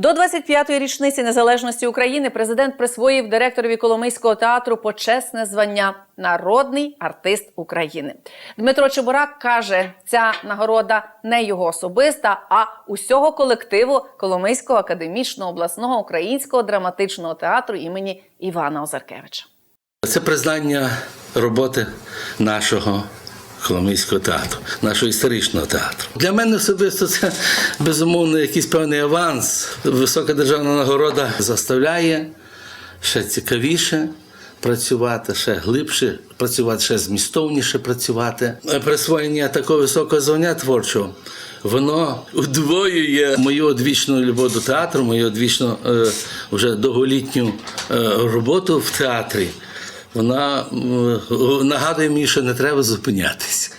До 25-ї річниці незалежності України президент присвоїв директорові Коломийського театру почесне звання Народний артист України. Дмитро Чебурак каже, ця нагорода не його особиста, а усього колективу Коломийського академічного обласного українського драматичного театру імені Івана Озаркевича. Це признання роботи нашого Коломийського театру, нашого історичного театру. Для мене особисто це безумовно якийсь певний аванс. Висока державна нагорода заставляє ще цікавіше працювати, ще глибше працювати, ще змістовніше працювати. Присвоєння такого високого звання творчого. Воно удвоює мою одвічну любов до театру, мою одвічну е, вже довголітню е, роботу в театрі. Вона е, нагадує мені, що не треба зупинятись.